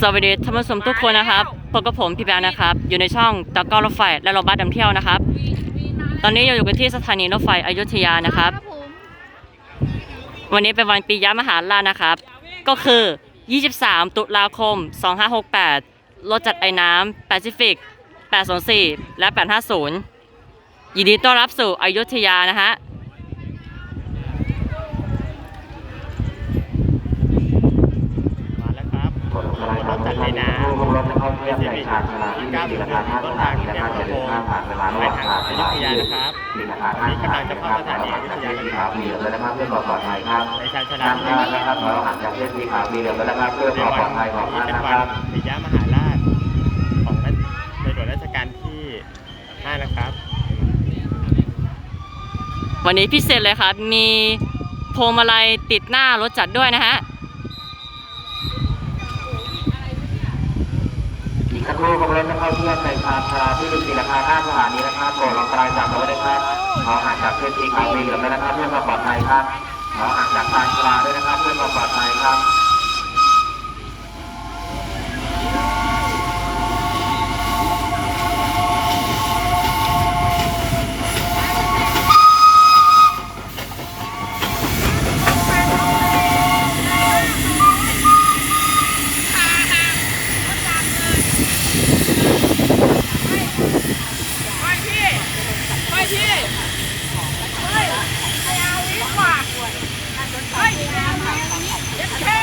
สวัสดีท่านผู้ชมทุกคนนะครับพบกับผมพี่แบงค์นะครับ อยู่ในช่องตะก้อรถไฟและรถบัสนำเที่ยวนะครับ ตอนนี้เราอยู่กันที่สถานีรถไฟอยุธยานะครับ วันนี้เป็นวันปียะมหาราชนะครับ ก็คือ 23 ตุลาคม 2568 รถจัดไอ้น้ำแปซิฟิก804 และ 850 ยินดีต้อนรับสู่อยุธยานะฮะ มาแล้วครับ รถจัดไฟน้ำเป็นซีวิกที่9ถึงต้นทางที่แยกพระโพงไปทางอยุธยานะครับวันนี้กำลังจะเข้าสถานีอยุธยากันครับมีเหลืองแล้วนะครับเพื่อความปลอดภัยครับในชานชาลาด้านที่หน้านี่นะครับเราหันจากเส้นสีขาวมีเหลืองแล้วนะครับเพื่อในความปลวัอนดภัยของนี้ท่านเป็นนะวัคนรับปิยมหาราชของรัชในหลวงรัชกาลที่5นะครับ วันนี้พิเศษเลยครับ มีพวงมาลัยติดหน้ารถจัดด้วยนะฮะ อีกสัก ครู่ขบวนรถจะเข้าเที่ยบในชานชาที่14ราคาข้านสถานีนะครับโปรดลองตายจับเอาไว้ด้วยครับขอห่างจากเส้นสีขาวมีเหลืองแล้วนะครับเพื่อความปลอดภัยครับขอห่างจากทางชาลาด้วยนะครับเพื่อความปลอดภัยครับ ไปพี่ไปพี่เฮ้ยไม่เอาวิกว่าเฮ้ยไม่เอาวิกเด็ดเท่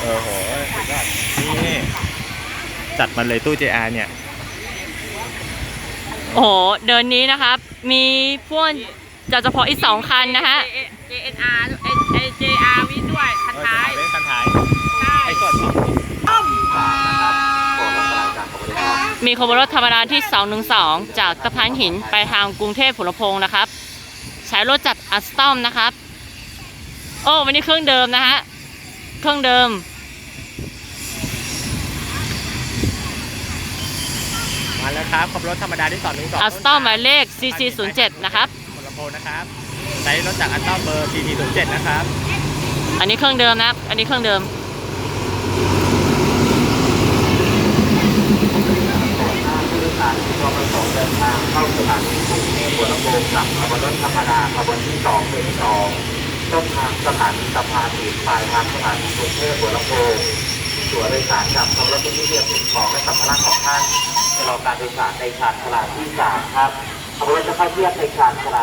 โอ้โหสุดยอดนี่จัดมาเลยตู้ JR เนี่ย โอ้โห เดินนี้นะครับ มีพวกจะเฉพาะอีกสองคันนะฮะเจเอ็นอาร์เอเอเจอาร์วิทด้วยคันท้ายเล่นคันท้ายใช่ไอ้ส่วนของโปรดลองปลายจับเอาไว้ด้วยครับมีขบวนรถธรรมดาที่ 212 จากตะพานหินไปทางกรุงเทพผลพงศ์นะครับใช้รถจัดอัสตอมนะครับ โอ้วันนี้เครื่องเดิมนะฮะ เครื่องเดิม มาแล้วครับขับรถธรรมดาที่2 1 2อัสตอมหมายเลข CC07 นะครับผลโพนะครับใช้รถจากอัลต้าเบอร์ CT07 นะครับ อันนี้เครื่องเดิมนะครับ อันนี้เครื่องเดิมผู้โดยสารที่ประสงค์เดินทางเข้าสถานีกรุงเทพหั วลำโพงกับขบวนรถธรรมดาขบวนที่สองเป็น2ต้นทางสถานีสะพานหินปลายทางสถานีกรุงเทพหัวลำโพงตัวโดยสารกับขบวนรถที่เรียกสิ่งของและสัมภาระของท่านจะรอการโดยสารในชานชาลาที่สามครับขบวนรถจะเข้าเทียบในชานชา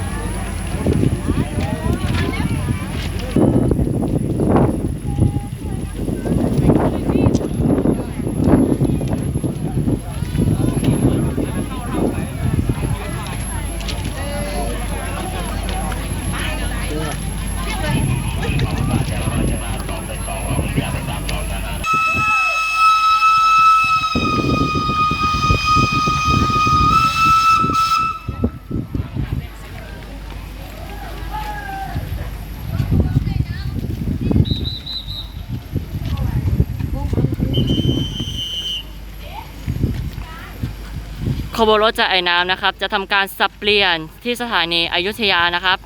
บวนรถจากไอ้น้ำนะครับ จะทำการสับเปลี่ยนที่สถานีอยุธยานะครับ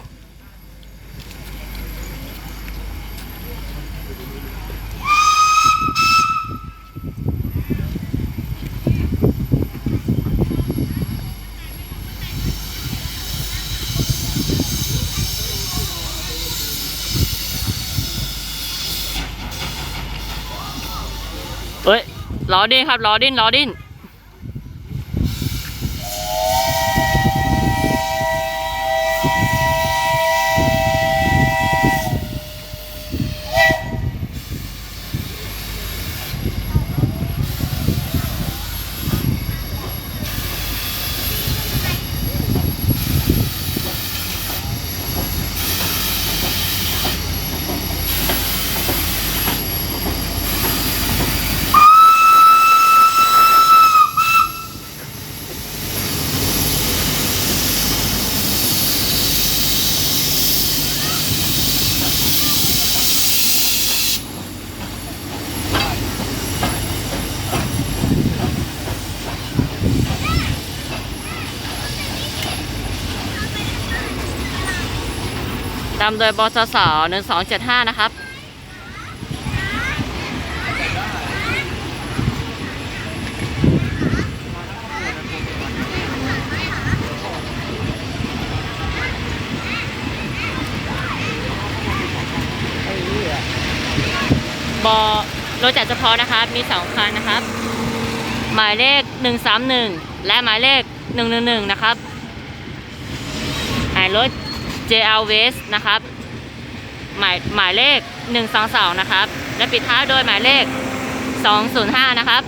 เอ้ยล้อดิ้นครับล้อดิ้นล้อดิ้น นำโดยบสสหนึ่งสองเจ็ดห้านะครับ บอรถจัดเฉพาะนะครับ มีสองคันนะครับ หมายเลขหนึ่งสามหนึ่งและหมายเลขหนึ่งหนึ่งหนึ่งนะครับหายรถ JL West นะครับ หมายหมายเลข122นะครับ และปิดท้ายโดยหมายเลข 205 นะครับ